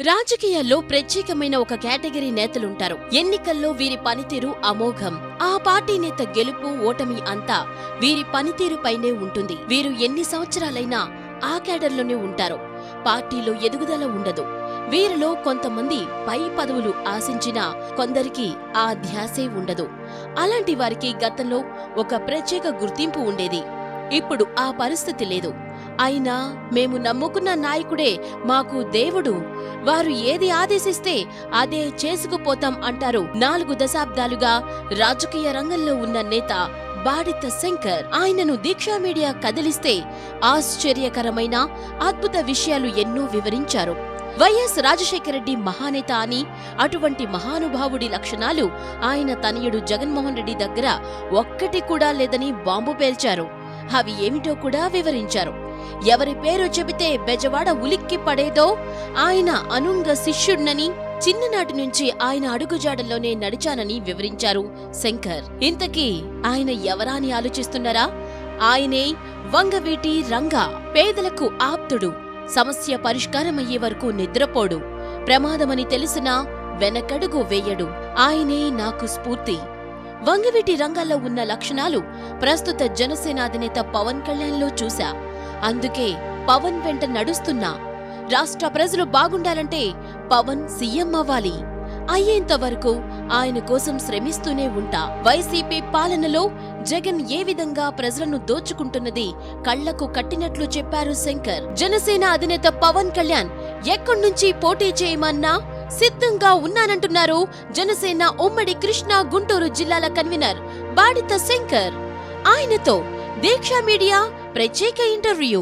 రాజకీయాల్లో ప్రత్యేకమైన ఒక కేటగిరీ నేతలుంటారు. ఎన్నికల్లో వీరి పనితీరు అమోఘం. ఆ పార్టీ నేత గెలుపు ఓటమి అంతా వీరి పనితీరుపైనే ఉంటుంది. వీరు ఎన్ని సంవత్సరాలైనా ఆ కేడర్లోనే ఉంటారు. పార్టీలో ఎదుగుదల ఉండదు. వీరిలో కొంతమంది పై పదవులు ఆశించినా కొందరికి ఆ ధ్యాసే ఉండదు. అలాంటి వారికి గతంలో ఒక ప్రత్యేక గుర్తింపు ఉండేది. ఇప్పుడు ఆ పరిస్థితి లేదు. అయినా మేము నమ్ముకున్న నాయకుడే మాకు దేవుడు. వారు ఏది ఆదేశిస్తే అదే చేసుకుపోతాం అంటారు నాలుగు దశాబ్దాలుగా రాజకీయ రంగంలో ఉన్న నేత బాడిత శంకర్. ఆయనను దీక్షా మీడియా కదిలిస్తే ఆశ్చర్యకరమైన అద్భుత విషయాలు ఎన్నో వివరించారు. వైఎస్ రాజశేఖరరెడ్డి మహానేత అని అటువంటి మహానుభావుడి లక్షణాలు ఆయన తనయుడు జగన్మోహన్ రెడ్డి దగ్గర ఒక్కటి కూడా లేదని బాంబు పేల్చారు. అవి ఏమిటో కూడా వివరించారు. ఎవరి పేరు చెబితే బెజవాడ ఉలిక్కి పడేదో ఆయన అనుంగ శిష్యుడినని చిన్ననాటి నుంచి ఆయన అడుగుజాడల్లోనే నడిచానని వివరించారు శంకర్. ఇంతకీ ఆయన ఎవరాని ఆలోచిస్తున్నారా? ఆయనే వంగవీటి రంగా పేదలకు ఆప్తుడు. సమస్య పరిష్కారమయ్యే వరకు నిద్రపోడు. ప్రమాదమని తెలిసినా వెనకడుగు వేయడు. ఆయనే నాకు స్ఫూర్తి. వంగవీటి రంగాల్లో ఉన్న లక్షణాలు ప్రస్తుత జనసేనాధినేత పవన్ కళ్యాణ్లో చూశా. అందుకే పవన్ వెంట నడుస్తున్నా. రాష్ట్ర ప్రజలు బాగుండాలంటే పవన్ సీఎం అవ్వాలి. అయ్యేంత వరకు ఆయన కోసం శ్రమిస్తూనే ఉంటా. వైసీపీ పాలనలో జగన్ ఏ విధంగా ప్రజలను దోచుకుంటున్నది కళ్ళకు కట్టినట్లు చెప్పారు శంకర్. జనసేన అధినేత పవన్ కళ్యాణ్ ఎక్కడ్నుంచి పోటీ చేయమన్నా సిద్ధంగా ఉన్నానంటున్నారు జనసేన ఉమ్మడి కృష్ణా గుంటూరు జిల్లాల కన్వీనర్ బాడిత శంకర్. ఆయనతో దీక్షా మీడియా ప్రత్యేక ఇంటర్వ్యూ.